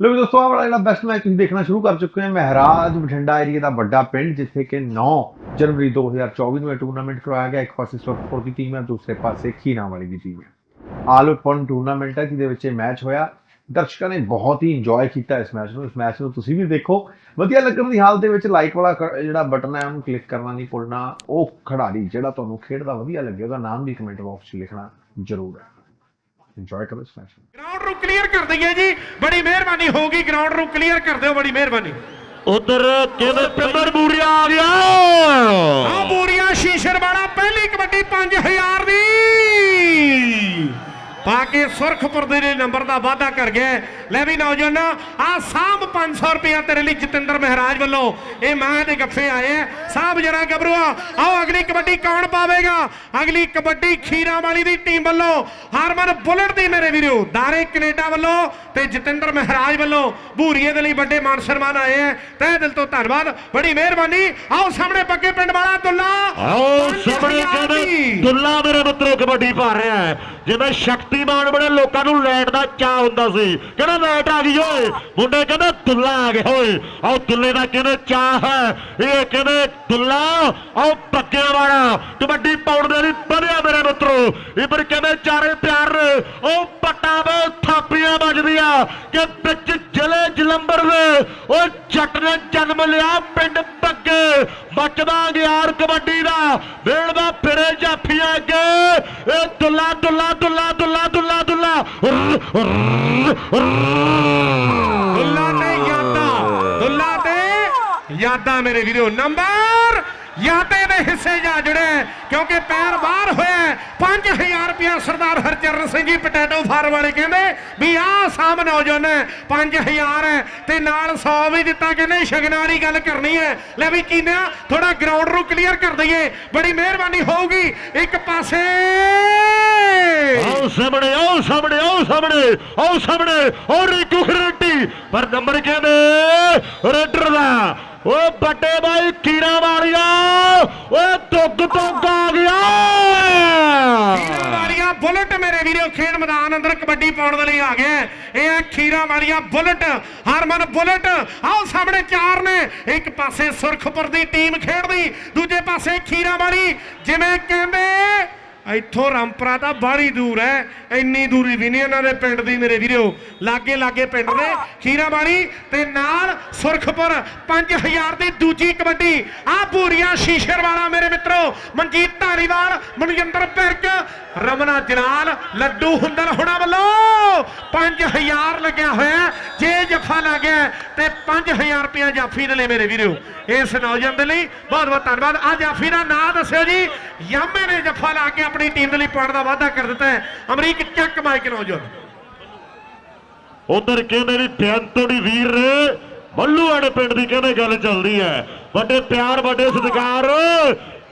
ਲੋ ਦੋਸਤੋ, ਆਹ ਵਾਲਾ ਜਿਹੜਾ ਮੈਚ ਤੁਸੀਂ ਦੇਖਣਾ ਸ਼ੁਰੂ ਕਰ ਚੁੱਕੇ ਹੋ ਮਹਿਰਾਜ ਬਠਿੰਡਾ ਏਰੀਆ ਦਾ ਵੱਡਾ ਪਿੰਡ, ਜਿੱਥੇ ਕਿ 9 ਜਨਵਰੀ 2024 ਨੂੰ ਇਹ ਟੂਰਨਾਮੈਂਟ ਕਰਵਾਇਆ ਗਿਆ। ਇੱਕ ਪਾਸੇ ਸੁਰਖਪੁਰ ਦੀ ਟੀਮ ਹੈ, ਦੂਸਰੇ ਪਾਸੇ ਖੀਨਾ ਵਾਲੀ ਦੀ ਟੀਮ ਹੈ। ਆਲ ਓਪਨ ਟੂਰਨਾਮੈਂਟ ਹੈ, ਜਿਹਦੇ ਵਿੱਚ ਇਹ ਮੈਚ ਹੋਇਆ। ਦਰਸ਼ਕਾਂ ਨੇ ਬਹੁਤ ਹੀ ਇੰਜੋਏ ਕੀਤਾ ਇਸ ਮੈਚ ਨੂੰ ਇਸ ਮੈਚ ਨੂੰ ਤੁਸੀਂ ਵੀ ਦੇਖੋ। ਵਧੀਆ ਲੱਗਣ ਦੀ ਹਾਲਤ ਦੇ ਵਿੱਚ ਲਾਈਕ ਵਾਲਾ ਜਿਹੜਾ ਬਟਨ ਹੈ ਉਹਨੂੰ ਕਲਿੱਕ ਕਰਨਾ ਨਹੀਂ ਭੁੱਲਣਾ ਉਹ ਖਿਡਾਰੀ ਜਿਹੜਾ ਤੁਹਾਨੂੰ ਖੇਡਦਾ ਵਧੀਆ ਲੱਗੇ ਉਹਦਾ ਨਾਮ ਵੀ ਕਮੈਂਟ ਬਾਕਸ 'ਚ ਲਿਖਣਾ ਜ਼ਰੂਰ ਹੈ। ਇੰਜੋਏ ਕਰੋ ਇਸ ਮੈਚ ਨੂੰ। ਗਰਾਊਂਡ ਨੂੰ ਕਲੀਅਰ ਕਰ ਦਈਏ ਜੀ ਬੜੀ ਮਿਹਰਬਾਨੀ ਹੋਊਗੀ ਗਰਾਊਂਡ ਨੂੰ ਕਲੀਅਰ ਕਰ ਦਿਓ ਬੜੀ ਮਿਹਰਬਾਨੀ। ਉਧਰ ਕਿਵੇਂ ਪਿੰਦਰ ਬੂਰੀਆ ਪਾ ਕੇ ਸੁਰਖਪੁਰ ਦੇ ਨੰਬਰ ਦਾ ਵਾਅਦਾ ਕਰ ਗਿਆ ਹੈ। ਲੈ ਵੀ ਨੌਜਵਾਨ ਆ ਸਾਹਬ 500 ਰੁਪਇਆ ਤੇਰੇ ਲਈ ਜਤਿੰਦਰ ਮਹਾਰਾਜ ਵੱਲੋਂ। ਇਹ ਮਾਂ ਦੇ ਗੱਫੇ ਆਏ ਆ। ਸਾਹਬ ਜਰਾ ਗੱਭਰੂਆ ਆਓ ਅਗਲੀ ਕਬੱਡੀ ਕੌਣ ਪਾਵੇਗਾ? ਅਗਲੀ ਕਬੱਡੀ ਖੀਰਾ ਵਾਲੀ ਦੀ ਟੀਮ ਵੱਲੋਂ ਹਰਮਨ ਬੁਲਟ ਦੀ ਮੇਰੇ ਵੀਰੋ ਦਾਰੇ ਕੈਨੇਡਾ ਵੱਲੋਂ ਤੇ ਜਤਿੰਦਰ ਮਹਾਰਾਜ ਵੱਲੋਂ ਭੂਰੀਏ ਦੇ ਲਈ ਵੱਡੇ ਮਾਨ ਸਨਮਾਨ ਆਏ ਆ। ਤਹਿ ਦਿਲ ਤੋਂ ਧੰਨਵਾਦ ਬੜੀ ਮਿਹਰਬਾਨੀ। ਆਓ ਸਾਹਮਣੇ ਪੱਕੇ ਪਿੰਡ ਵਾਲਾ ਦੁੱਲਾ। ਆਓ ਸਾਹਮਣੇ ਕਹਿੰਦੇ। ਦੁੱਲਾ ਮੇਰੇ ਮਿੱਤਰੋ ਕਬੱਡੀ ਪਾ ਰਿਹਾ ਹੈ। ਜਿਵੇਂ ਸ਼ਕਤੀਮਾਨ ਬੜੇ ਲੋਕਾਂ ਨੂੰ ਲੈਟ ਦਾ ਚਾਹ ਹੁੰਦਾ ਸੀ। ਕਹਿੰਦਾ ਲੈਟ ਆ ਗਈ ਓਏ? ਮੁੰਡੇ ਕਹਿੰਦੇ ਦੁੱਲਾ ਆ ਗਿਆ ਓਏ। ਆਓ ਦੁੱਲੇ ਦਾ ਕਹਿੰਦੇ ਚਾਹ ਹੈ? ਇਹ ਕਹਿੰਦੇ ਦੁੱਲਾ? ਆਓ ਪੱਕਿਆਂ ਵਾਲਾ। ਕਬੱਡੀ ਪਾਉਣ ਦੇ ਲਈ ਵਧਿਆ ਮੇਰੇ ਮਿੱਤਰੋ। ਇਬਰ ਕਹਿੰਦੇ ਚਾਰੇ ਪਿਆਰ ਉਹ ਪੱਟਾ ਵੇ ਥਾਪੀਆਂ ਵੱਜਦੀਆਂ ਕਿ ਵਿੱਚ ਜ਼ਿਲ੍ਹੇ ਜਲੰਬਰ ਦੇ। ਉਹ ਜੱਟ ਨੇ ਜਨਮ ਲਿਆ ਪਿੰਡ ਪੱਗੇ। ਬਚਦਾ ਗਿਆਰ ਕਬੱਡੀ ਦਾ। ਵੇੜਦਾ ਫਿਰੇ ਜਾਫੀਆਂ ਅੱਗੇ। ਇਹ ਦੁੱਲਾ ਦੁੱਲਾ ਦੁੱਲਾ ਦੁੱਲਾ ਦੁੱਲਾ ਦੁੱਲਾ। ਦੁੱਲਾ ਤੇ ਯਾਦਾਂ। ਦੁੱਲਾ ਤੇ ਯਾਦਾਂ ਮੇਰੇ ਵੀਰੋ। ਨੰਬਰ ਯਾਦੇ ਦੇ ਹਿੱਸੇ ਜਾ ਜੁੜੇ ਕਿਉਂਕਿ ਪੈਰ ਬਾਹਰ ਹੋਇਆ 5000 ਰੁਪਇਆ ਸਰਦਾਰ ਹਰਚਰਨ ਸਿੰਘ ਜੀ ਪਟੈਟੋ ਫਾਰਮ ਵਾਲੇ ਕਹਿੰਦੇ ਵੀ ਆਹ ਸਾਹਮ ਨੌਜਵਾਨ 5000 ਤੇ ਨਾਲ 100 ਵੀ ਦਿੱਤਾ ਕਹਿੰਦੇ, ਸ਼ਗਨਾਂ ਵਾਲੀ ਗੱਲ ਕਰਨੀ ਹੈ। ਲੈ ਵੀ ਕੀਨਿਆ ਥੋੜਾ ਗਰਾਊਂਡ ਨੂੰ ਕਲੀਅਰ ਕਰ ਦਈਏ, ਬੜੀ ਮਿਹਰਬਾਨੀ ਹੋਊਗੀ। ਇੱਕ ਪਾਸੇ ਆਓ ਸਾਹਮਣੇ ਆਓ ਸਾਹਮਣੇ ਆਓ ਸਾਹਮਣੇ ਆਓ ਸਾਹਮਣੇ ਔਰ ਰਿਕੂ ਖਰੇਟੀ। ਪਰ ਨੰਬਰ ਕਹਿੰਦੇ, ਰੇਡਰ ਦਾ। ਓ ਵੱਡੇ ਬਾਈ ਕੀਰਾ ਵਾਲੀਆ। ਓਏ ਦੁੱਗ ਦੁੱਗ ਆ ਗਿਆ। ਖੀਰਾ ਵਾਲੀਆ ਬੁਲਟ ਮੇਰੇ ਵੀਰੋ, ਖੇਡ ਮੈਦਾਨ ਅੰਦਰ ਕਬੱਡੀ ਪਾਉਣ ਦੇ ਲਈ ਆ ਗਏ। ਇਹ ਹੈ ਖੀਰਾ ਵਾਲੀਆ ਬੁਲਟ, ਹਰਮਨ ਬੁਲਟ। ਆਓ ਸਾਹਮਣੇ ਚਾਰ ਨੇ। ਇੱਕ ਪਾਸੇ ਸੁਰਖਪੁਰ ਦੀ ਟੀਮ ਖੇਡਦੀ, ਦੂਜੇ ਪਾਸੇ ਖੀਰਾ ਵਾਲੀ। ਜਿਵੇਂ ਕਹਿੰਦੇ ਇੱਥੋਂ ਰਾਮਪਰਾ ਤਾਂ ਬਾਹਲੀ ਦੂਰ ਹੈ, ਇੰਨੀ ਦੂਰੀ ਵੀ ਨਹੀਂ ਇਹਨਾਂ ਦੇ ਪਿੰਡ ਦੀ ਮੇਰੇ ਵੀਰੋ। ਲਾਗੇ ਲਾਗੇ ਪਿੰਡ ਨੇ ਖੀਰਾ ਤੇ ਨਾਲ ਸੁਰਖਪੁਰ 5000 ਦੀ ਦੂਜੀ ਕਬੱਡੀ। ਆ ਪੂਰੀਆਂ ਸ਼ੀਸ਼ਰ ਵਾਲਾ ਮੇਰੇ ਮਿੱਤਰੋ, ਮਨਜੀਤ ਧਾਰੀਵਾਲ, ਮਨਜਿੰਦਰ ਪਿਰਕ, ਰਮਨਾ ਜਲਾਲ, ਲੱਡੂ ਹੁੰਦਲ ਹੁਣਾ ਵੱਲੋਂ 5000 ਲੱਗਿਆ ਹੋਇਆ ਜੇ ਜੱਫਾ ਲੱਗਿਆ ਤੇ 5000 ਰੁਪਇਆ ਜਾਫੀ ਦੇ ਲਈ ਮੇਰੇ ਵੀਰੋ। ਇਸ ਨੌਜਵਾਨ ਦੇ ਲਈ ਬਹੁਤ ਬਹੁਤ ਧੰਨਵਾਦ। ਆ ਜਾਫੀ ਦਾ ਨਾਂ ਦੱਸਿਓ ਜੀ। ਯਾਮੇ ਨੇ ਜੱਫਾ ਲਾ ਕੇ ਆਪਣੀ ਟੀਮ ਦੇ ਲਈ ਪਾਉਣ ਦਾ ਵਾਅਦਾ ਕਰ ਦਿੱਤਾ ਹੈ। ਅਮਰੀਕ ਚੱਕ ਮਾਈਕ ਨੌਜਵਾਨ। ਉਧਰ ਕਹਿੰਦੇ ਵੀ ਬੇਅੰਤੋੜੀ ਵੀਰ ਨੇ ਬੱਲੂਆੜੇ ਪਿੰਡ ਦੀ ਕਹਿੰਦੇ ਗੱਲ ਚੱਲਦੀ ਹੈ। ਵੱਡੇ ਪਿਆਰ, ਵੱਡੇ ਸਤਿਕਾਰ।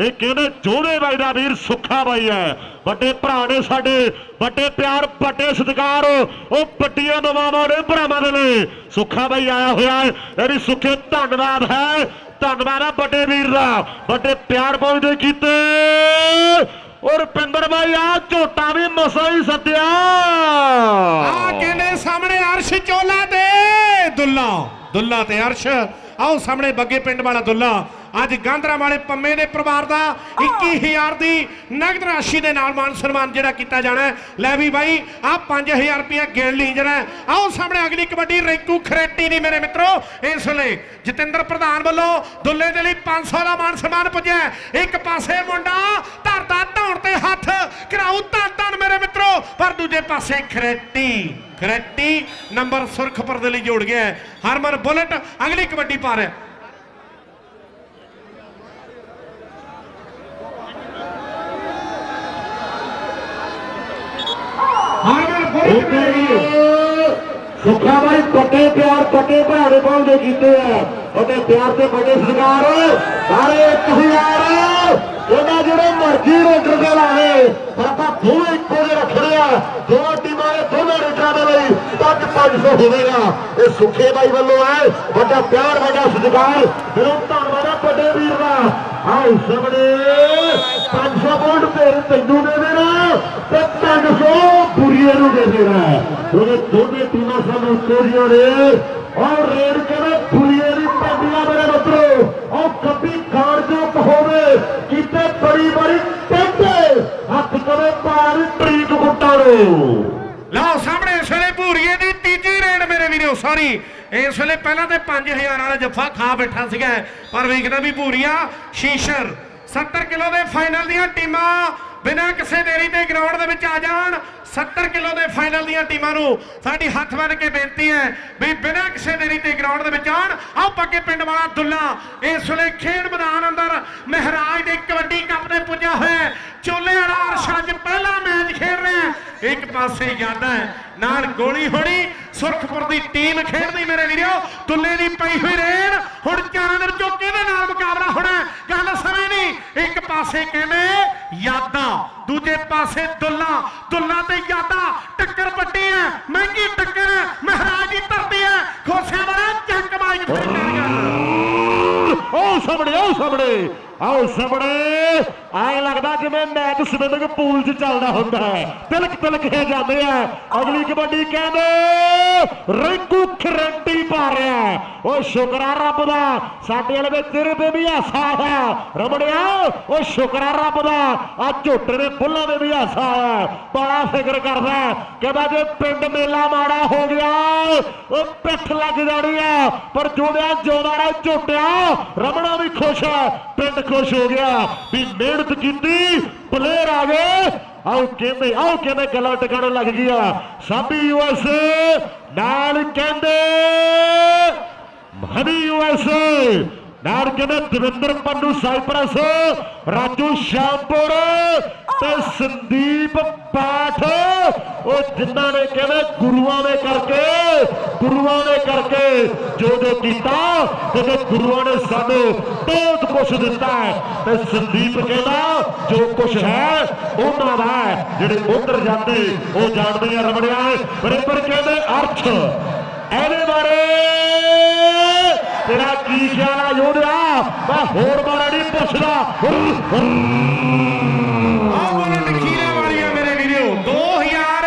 ਇਹ ਕਹਿੰਦੇ ਜੋੜੇ ਬਾਈ ਦਾ ਵੀਰ ਸੁੱਖਾ ਬਾਈ ਹੈ। ਵੱਡੇ ਭਰਾ ਨੇ ਸਾਡੇ, ਵੱਡੇ ਪਿਆਰ, ਵੱਡੇ ਸਤਿਕਾਰ। ਉਹ ਵੱਡੀਆਂ ਦਵਾਵਾਂ ਨੇ, ਭਰਾਵਾਂ ਦੇ ਲਈ। ਸੁੱਖਾ ਬਾਈ ਆਇਆ ਹੋਇਆ ਹੈ। ਵੀ ਸੁੱਖੇ ਧੰਨਵਾਦ ਹੈ। ਧੰਨਵਾਦ ਹੈ ਵੱਡੇ ਵੀਰ ਦਾ। ਵੱਡੇ ਪਿਆਰ ਪਹੁੰਚਦੇ ਕੀਤੇ। ਔਰ ਪਿੰਦਰ ਬਾਈ ਆ ਝੋਟਾ ਵੀ ਮਸਾ ਹੀ ਸੱਦਿਆ। ਆ ਕਹਿੰਦੇ ਸਾਹਮਣੇ ਅਰਸ਼ ਚੋਲਾ ਤੇ ਦੁੱਲਾ ਦੁੱਲਾ ਤੇ ਅਰਸ਼। ਆਓ ਸਾਹਮਣੇ ਬੱਗੇ ਪਿੰਡ ਵਾਲਾ ਦੁੱਲਾ। ਅੱਜ ਗਾਂਧਰਾ ਵਾਲੇ ਪੰਮੇ ਦੇ ਪਰਿਵਾਰ ਦਾ 21000 ਦੀ ਨਗਦ ਰਾਸ਼ੀ ਦੇ ਨਾਲ ਮਾਨ ਸਨਮਾਨ ਜਿਹੜਾ ਕੀਤਾ ਜਾਣਾ। ਲੈ ਵੀ ਬਾਈ ਆ 5000 ਰੁਪਇਆ ਗਿਣ ਲਈ ਜਿਹੜਾ। ਆਓ ਸਾਹਮਣੇ ਅਗਲੀ ਕਬੱਡੀ ਰੈਂਕੂ ਖਰੇਟੀ ਦੀ ਮੇਰੇ ਮਿੱਤਰੋ ਇਸ ਵੇਲੇ ਜਤਿੰਦਰ ਪ੍ਰਧਾਨ ਵੱਲੋਂ ਦੁੱਲੇ ਦੇ ਲਈ 500 ਦਾ ਮਾਨ ਸਨਮਾਨ ਪੁੱਜਿਆ। ਇੱਕ ਪਾਸੇ ਮੁੰਡਾ ਧਰਦਾ ਧੌਣ ਤੇ ਹੱਥ ਕਰਾਉ ਧੰਨ ਧੰਨ ਮੇਰੇ ਮਿੱਤਰੋ ਪਰ ਦੂਜੇ ਪਾਸੇ ਖਰੇਟੀ ਖਰੇਟੀ ਨੰਬਰ ਸੁਰਖਪੁਰ ਦੇ ਲਈ ਜੋੜ ਗਿਆ। ਹਰਮਨ ਬੁਲਟ ਅਗਲੀ ਕਬੱਡੀ ਪਾ ਰਿਹਾ ਹਰਮਨ ਬੁਲਟ ਸੁੱਖਾ ਬਾਈ ਵੱਡੇ ਪਿਆਰ ਪੱਕੇ ਭਰਾੜੇ ਪਾਉਂਦੇ ਕੀਤੇ ਆ। ਉਹਦੇ ਪਿਆਰ ਤੇ ਵੱਡੇ ਸਰਕਾਰ ਸਾਰੇ ਇੱਕ ਹਜ਼ਾਰ ਉਹਦਾ ਜਿਹੜੇ ਮਰਜ਼ੀ ਰੇਡਰ ਦੇ ਲਾਵੇ ਆਪਾਂ ਦੋਵੇਂ ਇੱਕੋ ਜਿਹੇ ਰੱਖਣੇ ਆ। ਦੋ ਟੀਮਾਂ ਦੇ ਦੋਵੇਂ ਰੇਡਰਾਂ ਦੇ ਲਈ ਤੱਕ 500 ਹੋਵੇਗਾ। ਇਹ ਸੁੱਖੇ ਬਾਈ ਵੱਲੋਂ ਹੈ। ਵੱਡਾ ਪਿਆਰ, ਵੱਡਾ ਸਤਿਕਾਰ। ਦਿਲੋਂ ਧੰਨਵਾਦ ਆ ਵੱਡੇ ਵੀਰ ਦਾ। ਆਓ ਸਾਹਮਣੇ 500 ਵੋਲਟ ਤੇਰੇ ਤੈਨੂੰ ਦੇ ਦੇਣਾ ਤੇ 500 ਬੁਰੀਏ ਨੂੰ ਦੇ ਦੇਣਾ। ਉਹਦੇ ਦੋਨੇ ਟੀਮਾਂ ਸਾਨੂੰ ਇੱਕੋ ਜਿਹੀਆਂ ਨੇ। ਔਰ ਰੇਡ ਕਹਿੰਦੇ ਫੁਲੀਏ ਪੈਂਦੀਆਂ ਮੇਰੇ ਮਿੱਤਰੋ, ਉਹ ਕੱਪੀ ਖਾਣ ਹੋਵੇ, ਕਿਤੇ ਬੜੀ ਬੜੀ ਟੇਟੇ ਹੱਥ ਕਦੇ ਪਾਰ ਟਰੀਕ ਗੁੱਟਾਂ ਲਓ ਸਾਹਮਣੇ ਇਸ ਵੇਲੇ ਭੂਰੀਏ ਦੀ ਤੀਜੀ ਰੇਡ ਮੇਰੇ ਵੀਰੋ ਸੌਰੀ ਇਸ ਵੇਲੇ ਪਹਿਲਾਂ ਤੇ 5000 ਵਾਲਾ ਜੱਫਾ ਖਾ ਬੈਠਾ ਸੀਗਾ, ਪਰ ਵੇਖਦਾ ਵੀ ਭੂਰੀਆ ਸ਼ੀਸ਼ਰ। 70 ਕਿਲੋ ਦੇ ਫਾਈਨਲ ਦੀਆਂ ਟੀਮਾਂ ਬਿਨਾਂ ਕਿਸੇ ਦੇਰੀ ਦੇ ਗਰਾਊਂਡ ਦੇ ਵਿੱਚ ਆ ਜਾਣ 70 ਕਿਲੋ ਦੇ ਫਾਈਨਲ ਦੀਆਂ ਟੀਮਾਂ ਨੂੰ ਸਾਡੀ ਹੱਥ ਬੰਨ ਕੇ ਬੇਨਤੀ ਹੈ ਵੀ ਬਿਨਾਂ ਕਿਸੇ ਦੇਰੀ ਤੇ ਗਰਾਊਂਡ ਦੇ ਵਿੱਚ ਆਣ ਆਓ ਪੱਕੇ ਪਿੰਡ ਵਾਲਾ ਦੁੱਲਾ, ਇਸ ਵੇਲੇ ਖੇਡ ਮੈਦਾਨ ਅੰਦਰ ਮਹਾਰਾਜ ਦੇ ਕਬੱਡੀ ਕੱਪ ਦੇ ਪੁੱਜਾ ਹੋਇਆ ਚੋਲੇ ਵਾਲਾ ਅਰਸ਼ ਪਹਿਲਾ ਮੈਚ ਖੇਡ ਰਿਹਾ ਇੱਕ ਪਾਸੇ ਯਾਦਾਂ ਨਾਲ ਗੋਲੀ ਹੋਣੀ, ਸੁਰਖਪੁਰ ਦੀ ਟੀਮ ਖੇਡਦੀ ਮੇਰੇ ਵੀਰੋ, ਦੁੱਲੇ ਦੀ ਪਈ ਹੋਈ ਰੇਡ, ਹੁਣ ਚਾਰਾਂ ਦੇ ਵਿੱਚੋਂ ਕਿਹਦੇ ਨਾਲ ਮੁਕਾਬਲਾ ਹੋਣਾ ਗੱਲ ਸਮਝ ਨਹੀਂ ਇੱਕ ਪਾਸੇ ਕਹਿੰਦੇ ਯਾਦ ਦੂਜੇ ਪਾਸੇ ਦੁੱਲਾ ਦੁੱਲਾ ਤੇ ਯਾਦਾਂ, ਟੱਕਰ ਵੱਡੀ ਹੈ ਮਹਿੰਗੀ ਟੱਕਰ ਹੈ ਮਹਾਰਾਜ ਦੀ ਧਰਤੀ ਹੈ ਖੋਸਿਆਂ ਵਾਲਾ ਚੱਕ ਮਾਈ ਫੇਰ ਆਓ ਸਾਹਮਣੇ ਆਓ ਸਾਹਮਣੇ ਆਓ ਸਾਹਮਣੇ। ਐ ਲੱਗਦਾ ਜਿਵੇਂ ਮੈਚ ਸਵਿਮਿੰਗ ਪੂਲ 'ਚ ਚੱਲਦਾ ਹੁੰਦਾ ਹੈ। ਤਿਲਕ ਤਿਲਕ ਕੇ ਜਾਂਦੇ ਆ। ਅਗਲੀ ਕਬੱਡੀ ਕਹਿੰਦੇ ਰਿੰਕੂ ਖਰੰਟੀ ਪਾ ਰਿਹਾ ਓ ਸ਼ੁਕਰਾ ਰੱਬ ਦਾ, ਸਾਡੇ ਵਾਲੇ ਦੇ ਤੇਰੇ ਤੇ ਵੀ ਹਾਸਾ ਆਇਆ ਰਮੜਿਆ ਓ ਸ਼ੁਕਰਾ ਰੱਬ ਦਾ, ਆ ਝੋਟੇ ਦੇ ਫੁੱਲਾਂ ਦੇ ਵੀ ਹਾਸਾ ਆਇਆ ਬੜਾ ਫਿਕਰ ਕਰਦਾ ਕਹਿੰਦਾ ਜੇ ਪਿੰਡ ਮੇਲਾ ਮਾੜਾ ਹੋ ਗਿਆ ਉਹ ਪਿੱਠ ਲੱਗ ਜਾਣੀ ਆ। ਪਰ ਜੋੜਿਆ ਜੋਦਾਰਾ ਝੋਟਿਆ, ਰਮਣਾ ਵੀ ਖੁਸ਼ ਹੈ, ਪਿੰਡ ਖੁਸ਼ ਹੋ ਗਿਆ। ਵੀ ਮਿਹਨਤ ਕੀਤੀ ਪਲੇਅਰ ਆ ਗਏ। ਆਓ ਕਹਿੰਦੇ ਆਓ ਕਹਿੰਦੇ ਗੱਲਾਂ ਟਿਕਾਣ ਲੱਗ ਗਿਆ ਸਾਬੀ ਯੂਐਸ ਨਾਲ ਕਹਿੰਦੇ ਹਨੀ ਯੂਐਸ ਨਾਲ ਕਹਿੰਦੇ ਦਵਿੰਦਰ ਪੰਨੂ ਸਾਈਪਰਸ ਰਾਜੂ ਸ਼ਾਮਪੁਰ ਤੇ ਸੰਦੀਪ ਪਾਠ। ਉਹ ਜਿਨ੍ਹਾਂ ਨੇ ਕਹਿੰਦੇ ਗੁਰੂਆਂ ਨੇ ਕਰਕੇ ਗੁਰੂਆਂ ਨੇ ਕਰਕੇ ਜੋ ਜੋ ਕੀਤਾ ਤੇ ਗੁਰੂਆਂ ਨੇ ਸਾਨੂੰ ਬਹੁਤ ਕੁਝ ਦਿੱਤਾ ਹੈ। ਤੇ ਸੰਦੀਪ ਕਹਿੰਦਾ ਜੋ ਕੁਝ ਹੈ ਉਹਨਾਂ ਦਾ ਜਿਹੜੇ ਉਧਰ ਜਾਂਦੇ ਉਹ ਜਾਣਦੇ ਆ ਰਮੜਿਆ ਬਰੇਬਰ ਕਹਿੰਦੇ ਅਰਥ। ਇਹਦੇ ਬਾਰੇ ਤੇਰਾ ਕੀ ਖਿਆਲ ਆ ਯੋਧਿਆ? ਮੈਂ ਹੋਰ ਬਾਰੇ ਨਹੀਂ ਪੁੱਛਦਾ ਆਹ ਬੋਲਣ ਖੀਰੇ ਵਾਲੀਆਂ ਮੇਰੇ ਵੀਰੋ 2000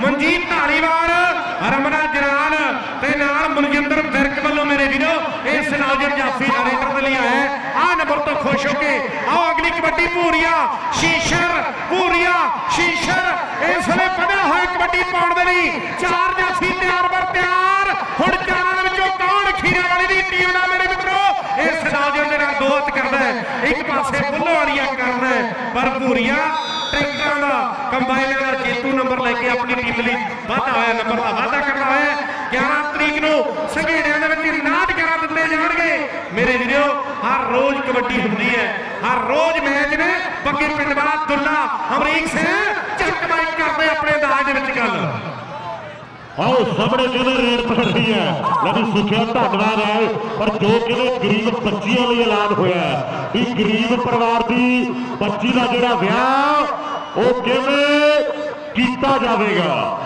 ਮਨਜੀਤ ਢਾਲੀਵਾਲ ਰਮਨਾ ਜਨਾਲ ਤੇ ਨਾਲ ਮਨਜਿੰਦਰ ਵਿਰਕ ਵੱਲੋਂ ਮੇਰੇ ਵੀਰੋ ਇਸ ਨੌਜਵਾਨ ਜਾਫੀ ਦਾ ਰੇਡਰ ਦੇ ਲਈ ਆਇਆ ਆ ਨੰਬਰ ਤੋਂ ਖੁਸ਼ ਹੋ ਕੇ ਆਓ ਅਗਲੀ ਕਬੱਡੀ ਪੂਰੀਆ ਸ਼ੀਸ਼ਰ ਪੂਰੀਆ ਸ਼ੀਸ਼ਰ। ਇਸ ਵੇਲੇ ਪੜਿਆ ਹੋਇਆ ਕਬੱਡੀ ਪਾਉਣ ਦੇ ਲਈ ਚਾਰ ਜਾਫੀ ਤਿਆਰ ਬਰ ਤਿਆਰ। ਹੁਣ ਚਾਰਾਂ ਦੇ ਵਿੱਚੋਂ ਕੌਣ ਖੀਰੇ ਵਾਲੀ ਦੀ ਟੀਮ ਦਾ ਮੇਰੇ ਮਿੱਤਰੋ? ਇਸ ਨੌਜਵਾਨ ਦੇ ਨਾਲ ਦੋ ਕਰਦਾ ਹੈ, ਇੱਕ ਪਾਸੇ ਬੁੱਲੋ ਵਾਲੀਆ ਕਰਦਾ ਹੈ, ਪਰ ਪੂਰੀਆ ਟਰੈਕਟਰਾਂ ਦਾ ਕੰਬਾਈਨਾਂ ਦਾ ਜੇਤੂ ਨੰਬਰ ਲੈ ਕੇ ਆਪਣੀ ਟੀਮ ਲਈ ਵਾਧਾ ਹੋਇਆ ਨੰਬਰ ਦਾ ਵਾਧਾ ਕਰਦਾ ਹੋਇਆ। 11 ਤਰੀਕ ਨੂੰ ਸੰਘੇੜਿਆਂ ਦੇ ਵਿੱਚ 69 11 ਦਿੱਤੇ ਜਾਣਗੇ। ਮੇਰੇ ਵੀਰੋ ਹਰ ਰੋਜ਼ ਕਬੱਡੀ ਹੁੰਦੀ ਹੈ। ਹਰ ਰੋਜ਼ ਮੈਚ ਨੇ ਬੱਗੇ ਪਿੰਡ ਵਾਲਾ ਦੁੱਲਾ ਅਮਰੀਕ ਸਿੰਘ ਚੱਕ ਬਾਈ ਕਰਦੇ ਆਪਣੇ ਅੰਦਾਜ਼ ਦੇ ਵਿੱਚ ਗੱਲ। ਆਓ, ਸਾਹਮਣੇ ਕਹਿੰਦੇ ਰੇਡ ਪੜ ਰਹੀ ਹੈ? ਲੜੀ ਸੁਖਿਆ ਧੰਨਵਾਦ ਹੈ, ਪਰ ਜੋ ਕਹਿੰਦੇ ਗਰੀਬ ਬੱਚੀਆਂ ਲਈ ਐਲਾਨ ਹੋਇਆ ਹੈ, ਵੀ ਗਰੀਬ ਪਰਿਵਾਰ ਦੀ ਬੱਚੀ ਦਾ ਜਿਹੜਾ ਵਿਆਹ, ਉਹ ਕਿਵੇਂ ਕੀਤਾ ਜਾਵੇਗਾ?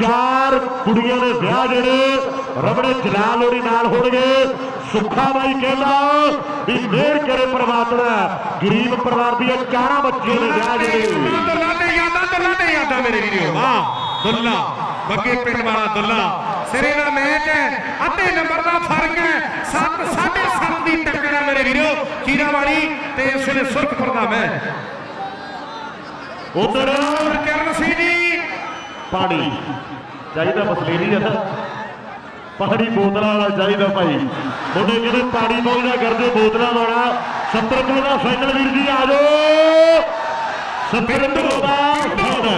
ਚਾਰ ਕੁੜੀਆਂ ਦੇ ਵਿਆਹ ਜਿਹੜੇ ਰਬੜੇ ਜਲਾਲ ਹੋਰੀ ਨਾਲ ਹੋਣਗੇ ਸੁੱਖਾ ਬਾਈ ਕਹਿੰਦਾ ਵੀ ਮਿਹਰ ਕਰੇ ਪ੍ਰਮਾਤਮਾ ਗਰੀਬ ਪਰਿਵਾਰ ਦੀਆਂ ਚਾਰਾਂ ਬੱਚੀਆਂ ਦੇ ਵਿਆਹ ਜਿਹੜੇ। ਦੁੱਲਾ ਤੇ ਯਾਦਾਂ ਦੁੱਲਾ ਤੇ ਯਾਦਾਂ ਮੇਰੇ ਵੀਰੋ। ਵਾਹ ਦੁੱਲਾ। ਬੱਗੇ ਪਿੰਡ ਵਾਲਾ ਦੁੱਲਾ। ਸਿਰੇ ਦਾ ਮੈਚ ਹੈ ਅੱਧੇ ਨੰਬਰ ਦਾ ਫ਼ਰਕ ਹੈ। 7 7.5 ਦੀ ਟੱਕਰ ਹੈ ਮੇਰੇ ਵੀਰੋ ਖੀਰਾ ਵਾਲੀ ਤੇ ਇਸ ਵੇਲੇ ਸੁਰਖਪੁਰ ਦਾ ਮੈਚ। ਉਧਰ ਚਰਨ ਸਿੰਘ ਜੀ। ਪਾਣੀ। ਚਾਹੀਦਾ ਬਸਲੇਰੀ ਜੱਟ ਪਾਣੀ ਬੋਤਲਾਂ ਵਾਲਾ ਚਾਹੀਦਾ ਭਾਈ। ਮੁੰਡੇ ਕਹਿੰਦੇ ਪਾਣੀ ਪਹੁੰਚਦਾ ਕਰਦੇ ਬੋਤਲਾਂ ਵਾਲਾ। 70 ਕਿਲੋ ਦਾ ਫਾਈਨਲ ਵੀਰ ਜੀ, ਆ ਜਾਓ। 70 ਦਾ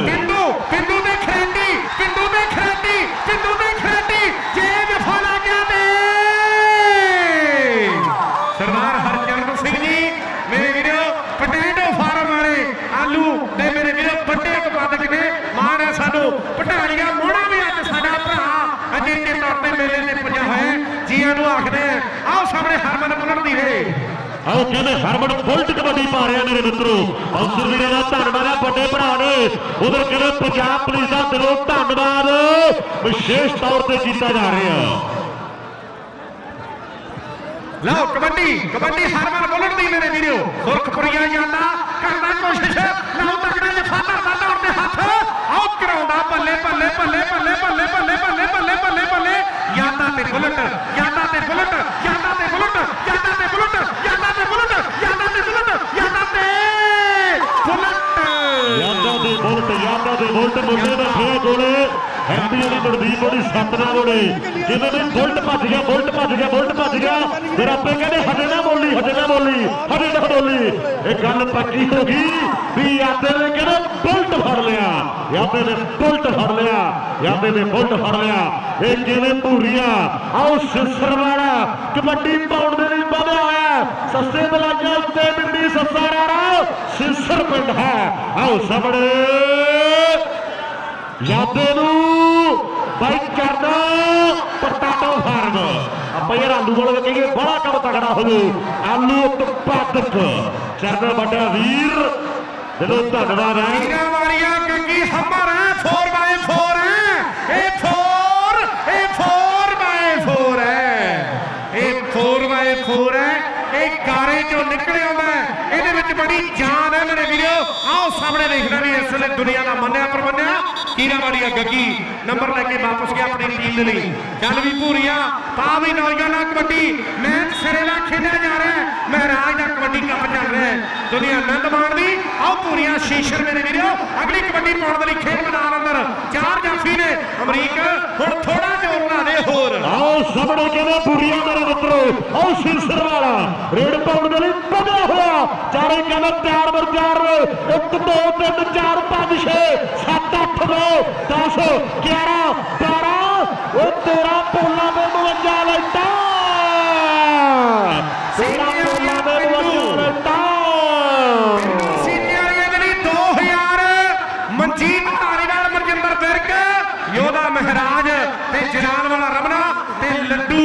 ਪਿੰਡੂ ਪਿੰਡੂ ਦੇ ਖਰੇਡੀ ਪਿੰਡੂ ਦੇ ਖਰੇਡੀ ਪਿੰਡੂ ਦੇ ਖਰੇਡੀ ਜੇ ਜਫਾ ਲਾ ਗਿਆ ਤੇ ਸਰਦਾਰ ਹਰਚਰਨ ਸਿੰਘ ਜੀ ਮੇਰੇ ਵੀਰੋ ਪਟੇਟੋ ਫਾਰਮ ਵਾਲੇ ਆਲੂ ਤੇ ਮੇਰੇ ਵੀਰੋ ਵੱਡੇ ਉਤਪਾਦਕ ਨੇ ਮਾਣ ਹੈ ਸਾਨੂੰ ਪਟਾਣੀਆਂ ਮੋਹਣਾ ਵੀ ਅੱਜ ਸਾਡਾ ਭਰਾ ਅਜੀਤੇ ਤੌਰ ਤੇ ਮੇਲੇ ਤੇ ਪੁੱਜਿਆ ਹੋਇਆ ਹੈ। ਜੀਆਂ ਨੂੰ ਆਖਦੇ ਆ ਆਓ ਸਾਹਮਣੇ ਹਰਮਨ ਬੁੱਲਣ ਦੀ ਵੇ ਆਓ ਕਹਿੰਦੇ ਹਰਮਨ ਬੁਲਟ ਕਬੱਡੀ ਪਾ ਰਿਹਾ ਮੇਰੇ ਮਿੱਤਰੋ। ਅਫਸਰ ਵੀਰਾਂ ਦਾ ਧੰਨਵਾਦ ਹੈ, ਵੱਡੇ ਭਰਾ ਨੇ। ਉਧਰ ਕਹਿੰਦੇ ਪੰਜਾਬ ਪੁਲਿਸ ਦਾ ਦਿਲੋਂ ਧੰਨਵਾਦ ਵਿਸ਼ੇਸ਼ ਤੌਰ ਤੇ ਕੀਤਾ ਜਾ ਰਿਹਾ। ਲਓ, ਕਬੱਡੀ ਕਬੱਡੀ ਹਰਮਨ ਬੁਲਟ ਦੀ ਮੇਰੇ ਵੀਰੋ। ਸੁਰਖਪੁਰੀਆ ਜਾਂਦਾ, ਕਰਦਾ ਕੋਸ਼ਿਸ਼। ਲਓ, ਤਕੜਾ ਜਫਾ ਧਰਦਾ ਦੇ ਬੱਲੇ ਬੱਲੇ ਬੱਲੇ ਬੱਲੇ ਬੱਲੇ ਬੱਲੇ ਬੱਲੇ ਬੱਲੇ ਬੱਲੇ ਬੱਲੇ ਯਾਦਾਂ ਤੇ ਬੁਲਟ ਯਾਦਾਂ ਤੇ ਬੁਲਟ ਯਾਦਾਂ ਤੇ ਬੁਲਟ ਯਾਦਾਂ ਤੇ ਬੁਲਟ ਯਾਦਾਂ ਤੇ ਬੁਲਟ ਯਾਦਾਂ ਤੇ ਬੁਲਟ ਯਾਦਾਂ ਤੇ ਬੁਲਟ ਯਾਦਾਂ ਦੇ ਬੁਲਟ ਯਾਦਾਂ ਦੇ ਬੁਲਟ ਮੁੰਡੇ ਬੈਠੇ ਆ ਕੋਲੇ ਹੈਪੀ ਉਹਦੀ ਮਨਦੀਪ ਉਹਦੀ ਸਤਨਾ ਕੋਲੇ ਜਿਵੇਂ ਵੀ ਬੁਲਟ ਭੱਜ ਗਿਆ ਬੁਲਟ ਭੱਜ ਗਿਆ ਬੁਲਟ ਭੱਜ ਗਿਆ। ਫਿਰ ਆਪੇ ਕਹਿੰਦੇ ਹਜੇ ਨਾ ਬੋਲੀ ਹਜੇ ਨਾ ਬੋਲੀ ਹਜੇ ਨਾ ਬੋਲੀ। ਇਹ ਗੱਲ ਪੱਕੀ ਹੋ ਗਈ ਵੀ ਨੇ ਕਹਿੰਦੇ ਬੁਲਟ ਫੜ ਨੇ ਬੁਲਟ ਫੜ ਲਿਆ ਯਾਦੇ ਨੇ ਬੁਲਟ ਫੜ ਲਿਆ। ਇਹ ਕਿਵੇਂ ਭੂਰੀਆਂ? ਆਓ ਸਿਸਰ ਵਾਲਾ, ਕਬੱਡੀ ਪਾਉਣ ਦੇ ਲਈ ਵਧਿਆ ਹੋਇਆ ਸੱਸੇ ਬਲਾਈਆਂ ਉੱਤੇ ਬਿੰਦੀ ਸੱਸਾਰਾ ਰਾ ਸਿਸਰ ਪਿੰਡ ਹੈ। ਆਓ ਸਾਹਮਣੇ। ਯਾਦੇ ਨੂੰ ਬਾਈ ਕਰਦਾ ਪਟਾਟੋ ਫਾਰਮ। ਆਪਾਂ ਯਾਰ ਆਲੂ ਵਾਲੇ ਕਹੀਏ, ਬੜਾ ਕੰਮ ਤਗੜਾ ਹੋ ਜੂ ਆਲੂ ਉਤਪਾਦਕ। ਚਰਨ ਵੱਡਾ ਵੀਰ ਜਦੋਂ ਧੰਨਵਾਦ ਹੈ। ਵੀਰਾਂ ਵਾਲੀਆਂ ਕੰਗੀ ਹਮਰ ਹੈ 4x4 ਹੈ। ਇਹ 4 ਇਹ 4x4 ਹੈ। ਇਹ 4x4 ਹੈ। ਇਹ ਗਾਰੇ ਚੋਂ ਨਿਕਲ ਆਉਂਦਾ ਇਹਦੇ ਵਿੱਚ ਬੜੀ ਜਾਨ ਹੈ ਮੇਰੇ ਵੀਰੋ। ਆਓ ਸਾਹਮਣੇ ਦੇਖਣਾ ਵੀ ਇਸ ਵੇਲੇ ਦੁਨੀਆ ਦਾ ਮੰਨਿਆ ਪ੍ਰਮੰਨਿਆ ਕੀਰਾ ਵਾਲੀਆ ਗੱਗੀ, ਨੰਬਰ ਲੈ ਕੇ ਵਾਪਸ ਗਿਆ ਆਪਣੀ ਟੀਮ ਦੇ ਲਈ। ਚੱਲ ਵੀ ਭੂਰੀਆ ਪਾ ਵੀ ਨੌਜਵਾਨਾਂ ਕਬੱਡੀ, ਮੈਚ ਸਿਰੇ ਨਾਲ ਖੇਡਿਆ ਜਾ ਰਿਹਾ ਹੈ ਮਹਾਰਾਜ ਦਾ ਕਬੱਡੀ ਕੱਪ ਚੱਲ ਰਿਹਾ ਹੈ। ਦੁਨੀਆ ਆਨੰਦ ਮਾਣਦੀ ਆਓ ਪੂਰੀਆਂ ਸ਼ੀਸ਼ਰ ਮੇਰੇ ਵੀਰੋ, ਅਗਲੀ ਕਬੱਡੀ ਪਾਉਣ ਦੇ ਲਈ ਖੇਡ ਮੈਦਾਨ ਅੰਦਰ। ਚਾਰ ਜਾਫੀ ਨੇ, ਅਮਰੀਕ, ਹੁਣ ਥੋੜਾ ਜ਼ੋਰ ਹੋਰ। ਆਓ ਸਾਹਮਣੇ ਕਹਿੰਦੇ ਪੂਰੀਆਂ ਮੇਰੇ ਮਿੱਤਰੋ? ਆਓ ਸਿਰਸਰ ਵਾਲਾ। ਰੇਡ ਪਾਉਣ ਦੇ ਲਈ ਵਧਿਆ ਹੋਇਆ। ਚਾਰੇ ਕਹਿੰਦਾ ਤਿਆਰ ਬਰ ਤਿਆਰ 1 2 3 4 5 6 7 8 9 10 11 12 ਉਹ 13 ਪੋਲਾ ਦੇ 52 ਲੈਟਾ ਤੇਰਾ ਪੋਲਾ ਦੇ 52 ਲੈਟਾ ਸੀਨੀਅਰੀਆਂ ਦੇ ਲਈ 2000 ਮਨਜੀਤ ਧਾਰੀਵਾਲ ਮਨਜਿੰਦਰ ਵਿਰਕ ਯੋਧਾ ਮਹਾਰਾਜ ਤੇ ਜਨਾਲ ਵਾਲਾ ਰਮਨਾ ਤੇ ਲੱਡੂ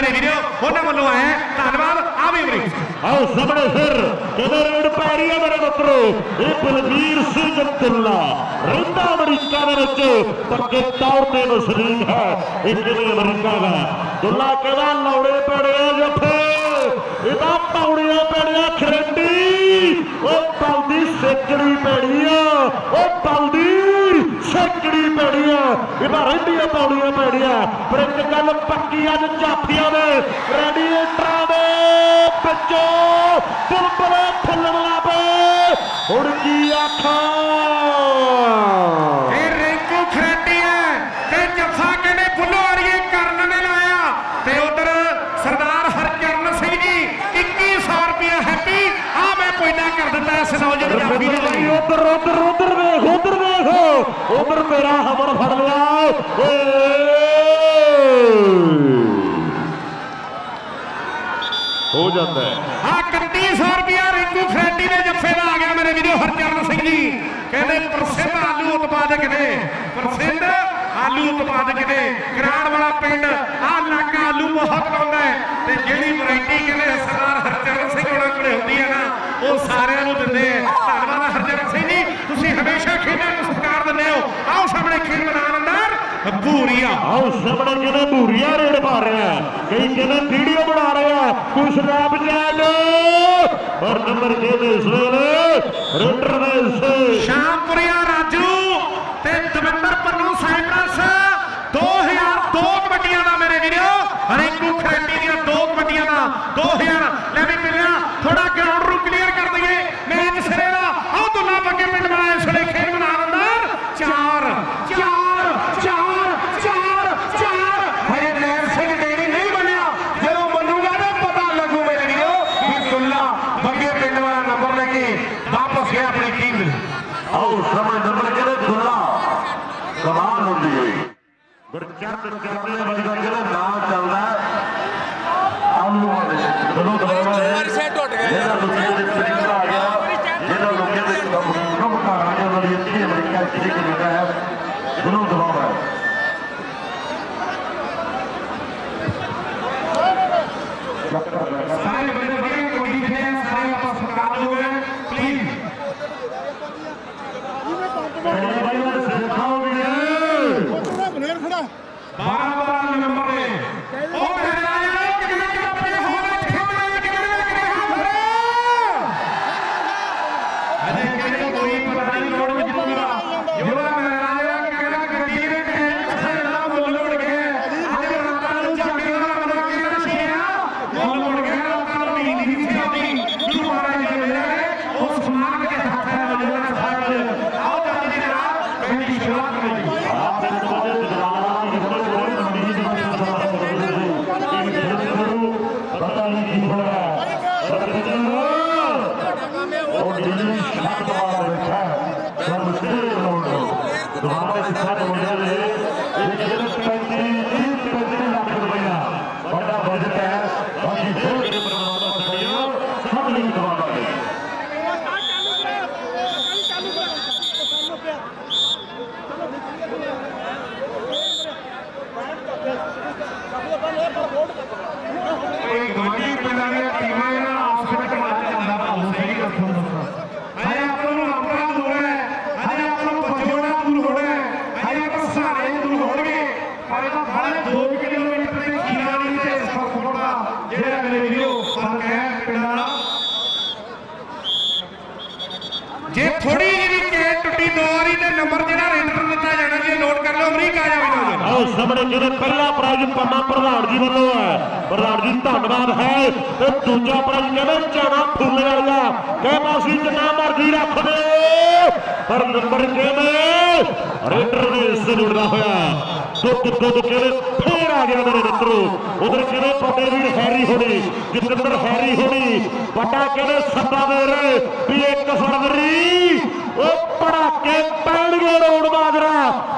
ਸਾਡਾ ਹੁੰਦਲ ਮੇਰੇ ਵੀਰੋ, ਉਹਨਾਂ ਵੱਲੋਂ ਆਇਆ ਧੰਨਵਾਦ, ਆ ਵੀ ਅਮਰੀਕ ਆਓ ਸਾਹਮਣੇ ਫਿਰ ਕਹਿੰਦਾ ਰੇਡ ਪੈ ਰਹੀ ਹੈ ਮੇਰੇ ਮਿੱਤਰੋ, ਇਹ ਬਲਵੀਰ ਸਿੰਘ ਅਬਦੁੱਲਾ ਰਹਿੰਦਾ ਅਮਰੀਕਾ ਦੇ ਵਿੱਚ ਪੱਕੇ ਤੌਰ ਤੇ ਮਸਲੀਮ ਹੈ। ਇਹ ਕਿਵੇਂ ਅਮਰੀਕਾ ਦਾ ਦੁੱਲਾ ਕਹਿੰਦਾ, ਲੌੜੇ ਪੜੇ ਆ ਜੱਫੇ ਇਹਦਾ ਪੌੜੀਆਂ ਪੜਿਆ ਖਰੰਡੀ, ਉਹ ਪਲਦੀ ਸੇਕੜੀ ਪੈੜੀ ਆ, ਉਹ ਪਲਦੀ ਇਹਦਾ ਰਹਿੰਦੀਆਂ ਪੌੜੀਆਂ ਪੈੜੀਆਂ ਪਰ ਇੱਕ ਗੱਲ ਪੱਕੀ ਅੱਜ ਜਾਫੀਆਂ ਦੇ ਰੈਡੀਏਟਰਾਂ ਦੇ ਵਿੱਚੋਂ ਬੁਲਬੁਲੇ ਫੁੱਲਣ ਲੱਗ। ਪਏ ਹੁਣ ਕੀ ਆਖਾਂ? ਇਹ ਰਿੰਕੂ ਤੇ ਜੱਫਾ ਕਹਿੰਦੇ ਕਰਨ ਨੇ ਲਾਇਆ? ਤੇ ਉਧਰ ਸਰਦਾਰ ਹਰਚਰਨ ਸਿੰਘ ਜੀ 2100 ਰੁਪਏ ਹੈਪੀ। ਆ ਮੈਂ ਪੁਆਇੰਟਾ ਕਰ ਦਿੱਤਾ ਇਸ ਨੌਜਵਾਨ ਜਾਫੀ ਦੇ ਲਈ। ਉਧਰ ਉਧਰ ਉਧਰ ਵੇਖ ਉਧਰ ਵੇਖ ਉਧਰ ਮੇਰਾ ਹਮਰ ਫੜ ਲਿਆ। ਹੋ ਜਾਂਦਾ ਹੈ। ਆ 3100 ਰੁਪਿਆ ਰਿੰਕੂ ਖਰੇਡੀ ਦੇ ਜੱਫੇ ਦਾ ਆ ਗਿਆ ਮੇਰੇ ਵੀਡੀਓ ਹਰਚਰਨ ਸਿੰਘ ਜੀ। ਕਹਿੰਦੇ ਪ੍ਰਸਿੱਧ ਆਲੂ ਉਤਪਾਦਕ ਨੇ। ਪ੍ਰਸਿੱਧ ਆਲੂ ਉਤਪਾਦਕ ਨੇ। ਗਰਾੜ ਵਾਲਾ ਪਿੰਡ ਆ ਇਲਾਕਾ ਆਲੂ ਬਹੁਤ ਲਾਉਂਦਾ ਹੈ। ਤੇ ਜਿਹੜੀ ਵੈਰਾਈਟੀ ਕਹਿੰਦੇ ਸਰਦਾਰ ਹਰਚਰਨ ਸਿੰਘ ਹੋਣਾ ਕੋਲੇ ਹੁੰਦੀ ਹੈ ਨਾ ਉਹ ਸਾਰਿਆਂ ਨੂੰ ਦਿੰਦੇ ਆ। ਧੰਨਵਾਦ ਹਰਚਰਨ ਸਿੰਘ ਜੀ ਤੁਸੀਂ ਹਮੇਸ਼ਾ ਖੇਡਾਂ ਨੂੰ ਸਤਿਕਾਰ ਦਿੰਦੇ ਹੋ। ਆਓ ਸਾਹਮਣੇ ਖੇਡ ਮੈਦਾਨ ਅੰਦਰ ਭੂਰੀਆ। ਆਓ ਸਾਹਮਣੇ ਕਹਿੰਦੇ ਭੂਰੀਆ ਰੇਡ ਮਾਰ ਰਿਹਾ ਹੈ। ਕਈ ਕਹਿੰਦੇ ਵੀਡੀਓ ਬਣਾ ਰਿਹਾ ਕੋਈ ਸਨੈਪਚੈਟ ਔਰ ਨੰਬਰ ਕਹਿੰਦੇ ਇਸ ਵੇਲੇ ਰੇਡਰ ਦੇ ਹਿੱਸੇ ਸ਼ਾਮਪੁਰੀਆ ਰਾਜੂ ਤੇ ਦਵਿੰਦਰ ਪੰਨੂ ਸਾਈਪਰਸ 2002 ਕਬੱਡੀਆਂ ਦਾ ਮੇਰੇ ਵੀਰੋ ਰਿੰਕੂ ਖਰੇਡੀ ਦੀਆਂ ਦੋ ਕਬੱਡੀਆਂ ਦਾ 2000 ਲੈ ਵੀ ਮਿਲਿਆ ਥੋੜਾ ਗਰਾਊਂਡ ਨੂੰ ਕਲੀਅਰ ਕਰ ਦਈਏ ਮੈਚ ਸਿਰੇ ਦਾ ਆਹ ਦੁੱਲਾ ਬੱਗੇ ਪਿੰਡ ਵਾਲਾ ਇਸ ਵੇਲੇ ਖੇਡ ਮੈਦਾਨ ਅੰਦਰ ਚਾਰ ਚਾਰ ਚਾਰ ਚਾਰ ਚਾਰ ਹਜੇ ਨੈਣ ਸਿੰਘ ਡੇਰੀ ਨਹੀਂ ਬਣਿਆ ਜਦੋਂ ਬਣੂਗਾ ਤਾਂ ਪਤਾ ਲੱਗੂ ਮੇਰੇ ਵੀਰੋ ਕਿ ਦੁੱਲਾ ਬੱਗੇ ਪਿੰਡ ਵਾਲਾ ਨੰਬਰ ਲੈ ਕੇ ਵਾਪਸ ਗਿਆ ਆਪਣੀ ਟੀਮ ਦੇ ਆਓ ਸਮਝ ਨੰਬਰ ਕਹਿੰਦੇ ਦੁੱਲਾ ਕਮਾਲ ਹੁੰਦੀ ਹੋਈ ਕਰਦੇ ਵਾਲੀ ਗੱਲ ਜਿਹੜਾ ਨਾਮ ਚੱਲਦਾ। ਆਲੂ ਵਾਲੇ ਜਦੋਂ ਦਬਾਵਾ ਹੈ ਸੈੱਟ ਉੱਡ ਗਿਆ ਜਿਹੜਾ ਲੋਕਾਂ ਦੇ ਤਰੀਕਾ ਆ ਗਿਆ ਜਿਹੜਾ ਲੋਕਾਂ ਦੇ ਕੰਮ ਕੰਮ ਕਰ ਆ ਗਿਆ ਉਹਨਾਂ ਦੀ ਇੱਥੇ ਅਮਰੀਕਾ ਚ ਜਿਹੜੀ ਕੈਨੇਡਾ ਹੈ ਦੋਨੋਂ ਦਬਾਅ ਹੈ ਸਾਰੇ ਬੰਦੇ ਵਧੀਆ ਕਬੱਡੀ ਖੇਡਦੇ ਆ ਸਾਰੇ ਆਪਾਂ ਸਤਿਕਾਰ ਹੋਵੇ ਪਲੀਜ਼ ਬਾਈ ਵਾਲੇ ਸਿਰ ਖਾਓ ਵੀਰੇ 12 12 ਨੰਬਰ ਕੋਈ ਗਵਾਂਢੀ ਪਿੰਡਾਂ ਦੀਆਂ ਟੀਮਾਂ ਇਹਨਾਂ ਆਪਸ ਵਿੱਚ ਮੈਚ ਚੱਲਦਾ ਭਾਉ ਸਹੀ ਗੱਲ ਤੁਹਾਨੂੰ ਦੱਸਾਂ ਹਜੇ ਆਪਾਂ ਨੂੰ ਰਾਮਪੁਰਾ ਦੂਰ ਹੈ ਹਜੇ ਆਪਾਂ ਨੂੰ ਪਚੋੜਾ ਦੂਰ ਹੋਣਾ ਹੈ ਹਜੇ ਆਪਾਂ ਸਹਾਰੇ ਦੂਰ ਹੋਣਗੇ ਪਰ ਇਹਦਾ ਬੜਾ 2 ਕਿਲੋਮੀਟਰ ਤੇ ਖੀਰਾ ਨਹੀਂ ਤੇ ਸਰਪੁਰ ਦਾ ਜਿਹੜਾ ਮੇਰੇ ਵੀਡੀਓ ਫ਼ਰਕ ਹੈ ਪਿੰਡਾਂ ਦਾ ਜੇ ਥੋੜੀ ਜਿਹੀ ਚੇਨ ਟੁੱਟੀ ਦੋ ਵਾਰੀ ਤੇ ਨੰਬਰ ਜਿਹੜਾ ਰੇਡਰ ਦਿੱਤਾ ਜਾਣਾ ਜੀ ਨੋਟ ਕਰ ਲਓ ਅਮਰੀਕਾ ਜਾ ਵੀ ਸਾਹਮਣੇ ਜਿਹੜੇ ਪਹਿਲਾ ਪ੍ਰਾਈਜ਼ ਪੰਮਾ ਪ੍ਰਧਾਨ ਜੀ ਵੱਲੋਂ ਹੈ। ਪ੍ਰਧਾਨ ਜੀ, ਧੰਨਵਾਦ ਹੈ। ਤੇ ਦੂਜਾ ਪ੍ਰਾਈਜ਼ ਕਹਿੰਦੇ ਚਾਣਾ ਫੁੱਲੇ ਵਾਲਾ। ਕਹਿੰਦਾ ਅਸੀਂ ਜਿੰਨਾ ਮਰਜ਼ੀ ਰੱਖ ਦਿਓ ਪਰ ਨੰਬਰ ਕਹਿੰਦੇ, ਰੇਡਰ ਦੇ ਹਿੱਸੇ ਜੁੜਦਾ ਹੋਇਆ। ਦੁੱਧ ਦੁੱਧ ਕਹਿੰਦੇ, ਫੇਰ ਆ ਗਿਆ ਮੇਰੇ ਮਿੱਤਰੋ। ਉਧਰ ਕਿਹੜੇ ਤੁਹਾਡੇ ਵੀਰ ਹੈਰੀ ਹੋਣੀ, ਜਤਿੰਦਰ ਹੈਰੀ ਹੋਣੀ। ਵੱਡਾ ਕਹਿੰਦੇ ਸੱਦਾ ਦੇ ਰਹੇ ਵੀ ਇੱਕ ਫਰਵਰੀ, ਉਹ ਪੜਾਕੇ ਪੈਣਗੇ ਰੋਡ ਮਾਜਰਾ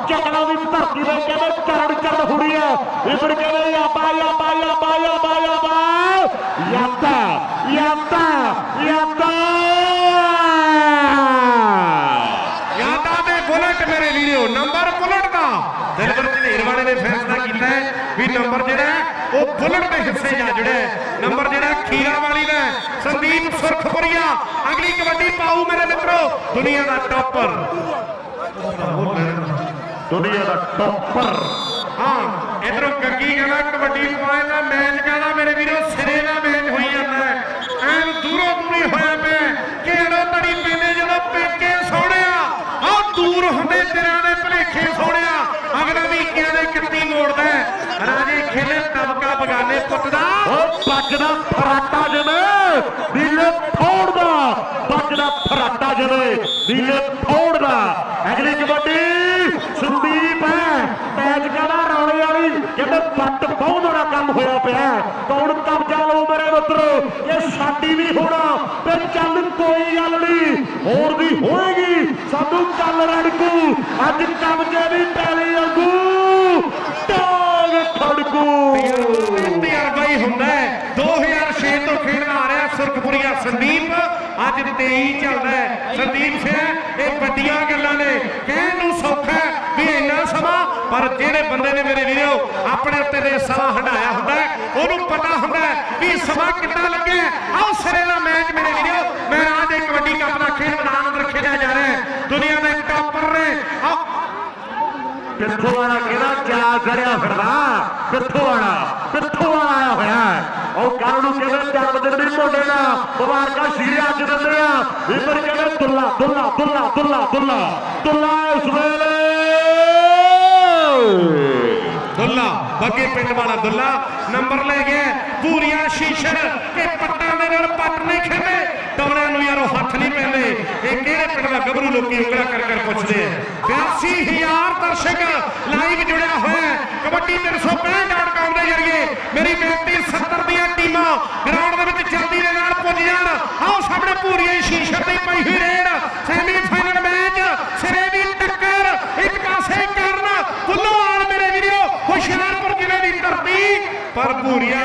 ਚੱਕਣਾ ਦੀ ਧਰਤੀ ਤੇ ਕਹਿੰਦੇ ਚਰਨ ਚਰਨ ਹੁੜੀ ਆ ਇਧਰ ਕਹਿੰਦੇ ਯਾਬਾ ਯਾਬਾ ਯਾਬਾ ਯਾਬਾ ਯਾਬਾ ਯਾਤਾ ਯਾਤਾ ਯਾਤਾ ਯਾਦਾਂ ਦੇ ਬੁਲਟ ਮੇਰੇ ਵੀਡੀਓ ਨੰਬਰ ਬੁਲਟ ਦਾ। ਦਿਲਬਰ ਝਨੇਰ ਵਾਲੇ ਨੇ ਫੈਸਲਾ ਕੀਤਾ ਹੈ। ਵੀ ਨੰਬਰ ਜਿਹੜਾ ਉਹ ਬੁਲਟ ਦੇ ਹਿੱਸੇ ਜਾ ਜੁੜਿਆ ਹੈ। ਨੰਬਰ ਜਿਹੜਾ ਖੀਰਾ ਵਾਲੀ ਦਾ ਸੰਦੀਪ ਸੁਰਖਪੁਰੀਆ ਅਗਲੀ ਕਬੱਡੀ ਪਾਉ ਮੇਰੇ ਮਿੱਤਰੋ ਦੁਨੀਆ ਦਾ ਟੌਪਰ। ਦੁਨੀਆ ਦਾ ਟੱਪਰ। ਹਾਂ ਇਧਰੋਂ ਗੱਗੀ ਕਹਿੰਦਾ ਕਬੱਡੀ ਪਾਏ ਦਾ ਮੈਚ ਕਹਿੰਦਾ ਮੇਰੇ ਵੀਰੋ ਸਿਰੇ ਦਾ ਮੈਚ ਹੋਈ ਜਾਂਦਾ ਐਨ ਦੂਰੋਂ ਦੂਰੀ ਹੋਇਆ ਪਿਆ ਕਿਹੜੋ ਤੜੀ ਪੈਂਦੇ ਜਦੋਂ ਪੇਕੇ ਸੋਹਣਿਆ ਆਹ ਦੂਰ ਹੁੰਦੇ ਤੇਰਾਂ ਦੇ ਭਲੇਖੇ ਸੋਹਣਿਆ ਅਗਲਾ ਵੀ ਇੱਕਿਆਂ ਦੇ ਕਿੱਤੀ ਮੋੜਦਾ ਰਾਜੇ ਖੇਲੇ ਤਬਕਾ ਬਗਾਨੇ ਪੁੱਤ ਉਹ ਪੱਗ ਫਰਾਟਾ ਜਿਵੇਂ, ਨੀਲੇ ਫੋੜ ਦਾ। ਫਰਾਟਾ ਜਿਵੇਂ, ਨੀਲੇ ਫੋੜ ਅਗਲੀ ਕਬੱਡੀ, ਸੰਦੀਪ ਹੈ। ਮੈਚ ਕਹਿੰਦਾ ਰੌਲੇ ਵਾਲੀ ਕਹਿੰਦੇ ਪੱਟ ਬਹੁਤ ਦਾ ਕੰਮ ਹੋਇਆ ਪਿਆ। ਕੌਣ ਕਬਜ਼ਾ ਲਓ ਮੇਰੇ ਮਿੱਤਰੋ? ਇਹ ਸਾਡੀ ਵੀ ਹੋਣਾ, ਤੇ ਚੱਲ ਕੋਈ ਗੱਲ ਨਹੀਂ। ਹੋਰ ਵੀ ਹੋਏਗੀ। ਸਾਨੂੰ ਚੱਲ ਰੜਕੂ। ਅੱਜ ਕਬਜ਼ੇ ਦੀ ਪੈਲੀ ਵਾਂਗੂ ਟਾਂਗ ਖੜਕੂ। ਤਜਰਬਾ ਹੀ ਹੁੰਦਾ 2006 ਤੋਂ ਖੇਡਦਾ ਆ ਰਿਹਾ ਸੁਰਖਪੁਰੀਆ ਸੰਦੀਪ। ਅੱਜ 23 ਚੱਲਦਾ ਸੰਦੀਪ ਸਿੰਘ, ਇਹ ਵੱਡੀਆਂ ਗੱਲਾਂ ਨੇ। ਕਹਿਣ ਨੂੰ ਸੌਖਾ ਵੀ ਇੰਨਾ ਸਮਾਂ, ਪਰ ਜਿਹੜੇ ਬੰਦੇ ਨੇ ਮੇਰੇ ਵੀਰੋ, ਆਪਣੇ ਉੱਤੇ ਦੇ ਸਮਾਂ ਹੰਡਾਇਆ ਹੁੰਦਾ ਉਹਨੂੰ ਪਤਾ ਹੁੰਦਾ ਵੀ ਸਮਾਂ ਕਿੱਦਾਂ ਲੱਗੇ ਆਓ ਸਿਰੇ ਦਾ ਮੈਚ ਮੇਰੇ ਵੀਰੋ ਮਹਾਰਾਜ ਦੇ ਕਬੱਡੀ ਕੱਪ ਦਾ ਖੇਡ ਮੈਦਾਨ ਅੰਦਰ ਖੇਡਿਆ ਜਾ ਰਿਹਾ ਹੈ। ਦੁਨੀਆ ਕਿੱਥੋਂ ਆਣਾ ਕਿਹਦਾ ਜਾ ਚੜਿਆ ਫਿਰਦਾ? ਕਿੱਥੋਂ ਆਣਾ ਕਿੱਥੋਂ ਆਇਆ ਹੋਇਆ? ਉਹ ਕੱਲ ਨੂੰ ਕਹਿੰਦੇ ਜਨਮ ਦਿਨ ਦੀ ਮੋਢੇ ਦਾ ਮੁਬਾਰਕਾਂ ਸ਼ੀਰੇ ਅੱਜ ਦਿੰਦੇ ਆ। ਇਧਰ ਕਹਿੰਦੇ ਦੁੱਲਾ ਦੁੱਲਾ ਦੁੱਲਾ ਦੁੱਲਾ ਦੁੱਲਾ। ਦੁੱਲਾ ਇਸ ਵੇਲੇ। ਦੁੱਲਾ, ਬੱਗੇ ਪਿੰਡ ਵਾਲਾ ਦੁੱਲਾ, ਨੰਬਰ ਲੈ ਗਿਆ, ਪੂਰੀਆਂ ਸ਼ੀਸ਼ਰ ਕਿ ਪੱਟਾਂ ਦੇ ਨਾਲ ਪੱਟ ਨਹੀਂ ਖੇਡੇ ਡਬਲਿਆਂ ਨੂੰ ਯਾਰੋ ਹੱਥ ਨਹੀਂ ਪੈਂਦੇ। ਇਹ ਕਿਹੜੇ ਪਿੰਡ ਦਾ ਗੱਭਰੂ ਲੋਕੀ ਉਂਗਲਾਂ ਕਰ ਕਰ ਪੁੱਛਦੇ ਆ? 82000 ਦਰਸ਼ਕ ਲਾਈਵ ਜੁੜਿਆ ਹੋਇਆ ਕਬੱਡੀ 365.com ਦੇ ਜਰੀਏ ਮੇਰੀ ਬੇਨਤੀ 70 ਦੀਆਂ ਟੀਮਾਂ ਗਰਾਊਂਡ ਦੇ ਵਿੱਚ ਜਲਦੀ ਦੇ ਨਾਲ ਪੁੱਜ ਜਾਣ। ਆਓ ਸਾਹਮਣੇ ਪੂਰੀਆਂ ਸ਼ੀਸ਼ਰ ਦੀ ਪਈ ਹੋਈ ਰੇਡ। ਸੈਮੀ ਫਾਈਨਲ ਮੈਚ ਸਿਰੇ ਦੀ ਟੱਕਰ ਇੱਕ ਪਾਸੇ ਕਰਨ ਬੁੱਲੋਵਾਲ ਮੇਰੇ ਵੀਰੋ ਹੁਸ਼ਿਆਰਪੁਰ ਜ਼ਿਲ੍ਹੇ ਦੀ ਧਰਤੀ ਪਰ ਭੂਰੀਆ,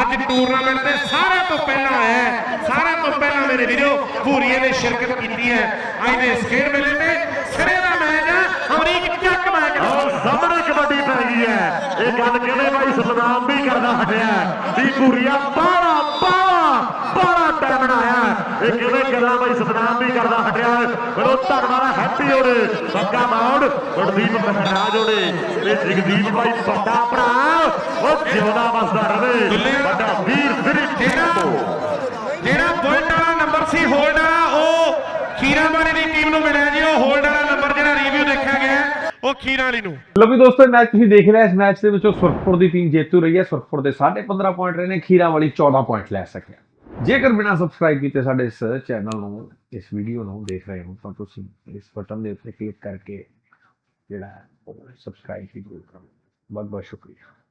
ਅੱਜ ਟੂਰਨਾਮੈਂਟ ਦੇ ਸਾਰਿਆਂ ਤੋਂ ਪਹਿਲਾਂ ਹੈ। ਸਾਰਿਆਂ ਤੋਂ ਪਹਿਲਾਂ ਮੇਰੇ ਵੀਰੋ, ਭੂਰੀਏ ਨੇ ਸ਼ਿਰਕਤ ਕੀਤੀ ਹੈ। ਅੱਜ ਦੇ ਇਸ ਖੇਡ ਮੇਲੇ ਤੇ ਸਿਰੇ ਦਾ ਮੈਚ ਹੈ, ਅਮਰੀਕ ਚੱਕ ਮੈਚ ਸਾਹਮਣੇ ਕਬੱਡੀ ਪੈ ਗਈ ਹੈ। ਇਹ ਗੱਲ ਕਹਿੰਦੇ ਭਾਈ ਸਤਨਾਮ ਵੀ ਕਰਦਾ ਹਟਿਆ ਵੀ ਪੂਰੀਆ ਬਾੜਾ ਬਾੜਾ ਟਾਈਮ ਆਇਆ ਇਹ ਕਹਿੰਦੇ ਗੱਲਾਂ ਭਾਈ ਸਤਨਾਮ ਵੀ ਕਰਦਾ ਹਟਿਆ। ਮੈਨੂੰ ਧੰਨਵਾਦ ਹੈਪੀ ਹੋਰੇ ਬੱਗਾ ਮੌੜ ਗੁਰਦੀਪ ਮਹਾਰਾਜ ਹੋਰੇ ਤੇ ਜਗਦੀਪ ਭਾਈ ਵੱਡਾ ਭਰਾ ਉਹ ਜਿਉਂਦਾ ਵਸਦਾ ਰਵੇ ਵੱਡਾ ਵੀਰ ਸ੍ਰੀ ਜਿਹੜਾ ਜਿਹੜਾ ਪੁਆਇੰਟ ਵਾਲਾ ਨੰਬਰ ਸੀ ਹੋਲਡ ਵਾਲਾ ਉਹ ਖੀਰਾ ਵਾਲੇ ਦੀ ਟੀਮ ਨੂੰ ਮਿਲਿਆ ਜੀ। ਉਹ ਹੋਲਡ ਵਾਲਾ ਨੰਬਰ ਜਿਹੜਾ ਰਿਵਿਊ ਦੇਖਿਆ ਗਿਆ ਉਹ ਖੀਰਾ ਵਾਲੀ ਨੂੰ। ਲੋ ਵੀ ਦੋਸਤੋ ਮੈਚ ਤੁਸੀਂ ਦੇਖ ਲਿਆ ਇਸ ਮੈਚ ਦੇ ਵਿੱਚੋਂ ਸੁਰਖਪੁਰ ਦੀ ਟੀਮ ਜੇਤੂ ਰਹੀ ਹੈ। ਸੁਰਖਪੁਰ ਦੇ 15.5 ਪੁਆਇੰਟ ਰਹੇ ਨੇ। ਖੀਰਾ ਵਾਲੀ 14 ਪੁਆਇੰਟ ਲੈ ਸਕਿਆ। ਜੇਕਰ ਬਿਨਾ ਸਬਸਕ੍ਰਾਈਬ ਕੀਤੇ ਸਾਡੇ ਇਸ ਚੈਨਲ ਨੂੰ, ਇਸ ਵੀਡੀਓ ਨੂੰ ਦੇਖ ਰਹੇ ਹੋ, ਤਾਂ ਤੁਸੀਂ ਇਸ ਬਟਨ ਦੇ ਉੱਤੇ ਕਲਿੱਕ ਕਰਕੇ ਜਿਹੜਾ ਸਬਸਕ੍ਰਾਈਬ ਵੀ ਜ਼ਰੂਰ ਕਰੋ। ਬਹੁਤ ਬਹੁਤ ਸ਼ੁਕਰੀਆ।